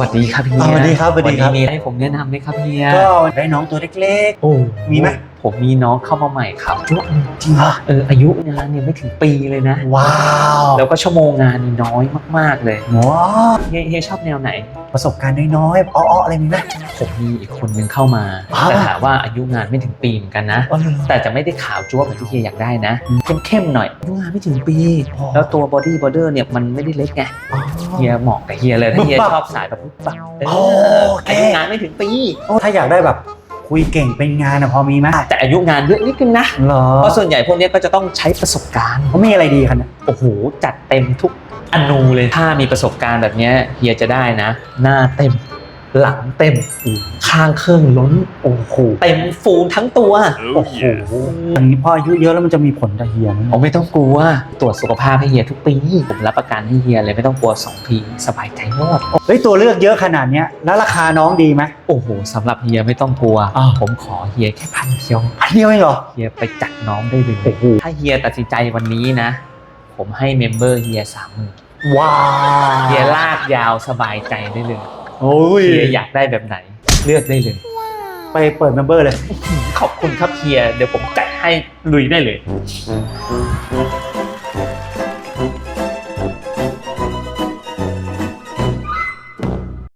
สวัสดีครับเฮียอ่าสวัสดีครับสวัสดีครับนนี้มีให้ผมแนะนำไหมครับเฮีย ก็ได้น้องตัวเล็กโอ้มีไหม ผมมีน้องเข้ามาใหม่ครับๆจริงเหรอเอออายุงานเนี่ยไม่ถึงปีเลยนะ ว้าวแล้วก็ชั่วโมงงานนี่น้อยมาก ๆเลยว้าวเฮียเฮียชอบแนวไหน ประสบการณ์น้อยๆอ้อๆอะไรมีไหม ผมมีอีกคนนึงเข้ามาอ่า แต่ถามว่าอายุงานไม่ถึงปีเหมือนกันนะ อ๋อเหรอ แต่จะไม่ได้ขาวจ้วบเหมือนที่เฮียอยากได้นะ เข้มๆหน่อยอายุงานไม่ถึงปี อ๋อ แล้วตัวบอดี้บอเดอร์เนี่ยมันไม่ได้เล็กไงอ๋อ เฮียเหมาะกับเฮียเลยถ้าเฮียปุ๊บปั๊บชอบสายแบบปุ๊บปั๊บเอโออเค อายุงานไม่ถึงปี โอ้ถ้าอยากได้แบบ คุยเก่งเป็นงานอะพอมีไหมแต่อายุงานเยอะนิดนึงนะ เหรอเพราะส่วนใหญ่พวกเนี้ยก็จะต้องใช้ประสบการณ์ เขามีอะไรดีคะเนี่ยโอ้โห จัดเต็มทุกอนูเลย ถ้ามีประสบการณ์แบบเนี้ยเฮียจะได้นะ หน้าเต็ม หลังเต็มข้างเครื่องล้นโอ้โหเต็มฟูลทั้งตัวโอ้โหอันนี้พออายุเยอะแล้วมันจะมีผลต่อเฮียไหมโอ้ไม่ต้องกลัวตรวจสุขภาพให้เฮียทุกปีผมรับประกันให้เฮียเลยไม่ต้องกลัว2ปีสบายใจหมดเฮ้ยตัวเลือกเยอะขนาดเนี้ยแล้วราคาน้องดีไหมโอ้โหสำหรับเฮียไม่ต้องกลัวอ้าวผมขอเฮียแค่พันเดียวพันเดียวเองเหรอเฮียไปจัดน้องได้เลยโอ้โหถ้าเฮียตัดสินใจวันนี้นะ ผมให้เมมเบอร์เฮียสามหมื่นว้าวเฮียลากยาวสบายใจได้เลย โอ้ยเฮียอยากได้แบบไหน เลือกได้เลย ไปเปิดเมมเบอร์เลย ขอบคุณครับเฮียเดี๋ยวผมจัดให้ลุยได้เลย